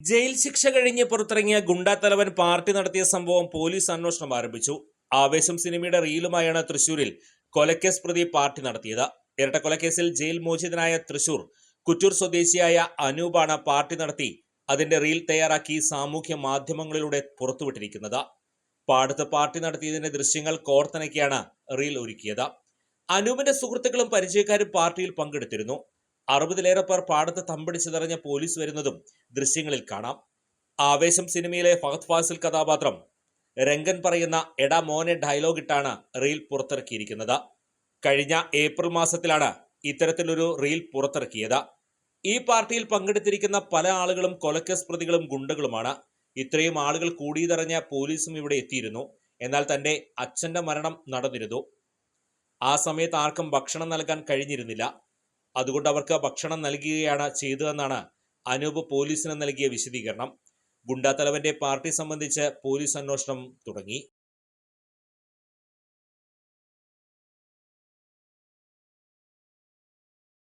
Jail ശിക്ഷ കഴിഞ്ഞ് പുറത്തിറങ്ങിയ ഗുണ്ടാത്തലവൻ പാർട്ടി നടത്തിയ സംഭവം പോലീസ് അന്വേഷണം ആരംഭിച്ചു. ആവേശം സിനിമയുടെ റീലുമായാണ് തൃശൂരിൽ കൊലക്കേസ് പ്രതി പാർട്ടി നടത്തിയത്. ഇരട്ട കൊലക്കേസിൽ ജയിൽ മോചിതനായ തൃശൂർ കുറ്റൂർ സ്വദേശിയായ അനൂപാണ് പാർട്ടി നടത്തി അതിന്റെ റീൽ തയ്യാറാക്കി സാമൂഹ്യ മാധ്യമങ്ങളിലൂടെ പുറത്തുവിട്ടിരിക്കുന്നത്. പാടത്ത് പാർട്ടി നടത്തിയതിന്റെ ദൃശ്യങ്ങൾ കോർത്തിണക്കിയാണ് റീൽ ഒരുക്കിയത്. അനൂപിന്റെ സുഹൃത്തുക്കളും പരിചയക്കാരും പാർട്ടിയിൽ പങ്കെടുത്തിരുന്നു. അറുപതിലേറെ പേർ പാടത്ത് തമ്പടിച്ചതറിഞ്ഞ പോലീസ് വരുന്നതും ദൃശ്യങ്ങളിൽ കാണാം. ആവേശം സിനിമയിലെ ഫഹദ് ഫാസിൽ കഥാപാത്രം രംഗൻ പറയുന്ന എടാ മോനെ ഡയലോഗ് ഇട്ടാണ് റീൽ പുറത്തിറക്കിയിരിക്കുന്നത്. കഴിഞ്ഞ ഏപ്രിൽ മാസത്തിലാണ് ഇത്തരത്തിലൊരു റീൽ പുറത്തിറക്കിയത്. ഈ പാർട്ടിയിൽ പങ്കെടുത്തിരിക്കുന്ന പല ആളുകളും കൊലക്കേസ് പ്രതികളും ഗുണ്ടകളുമാണ്. ഇത്രയും ആളുകൾ കൂടിയതറിഞ്ഞ പോലീസും ഇവിടെ എത്തിയിരുന്നു. എന്നാൽ തന്റെ അച്ഛന്റെ മരണം നടന്നിരുന്നു. ആ സമയത്ത് ആർക്കും ഭക്ഷണം നൽകാൻ കഴിഞ്ഞിരുന്നില്ല. അതുകൊണ്ട് അവർക്ക് ഭക്ഷണം നൽകുകയാണ് ചെയ്തതെന്നാണ് അനൂപ് പോലീസിന് നൽകിയ വിശദീകരണം. ഗുണ്ടാത്തലവന്റെ പാർട്ടി സംബന്ധിച്ച് പോലീസ് അന്വേഷണം തുടങ്ങി.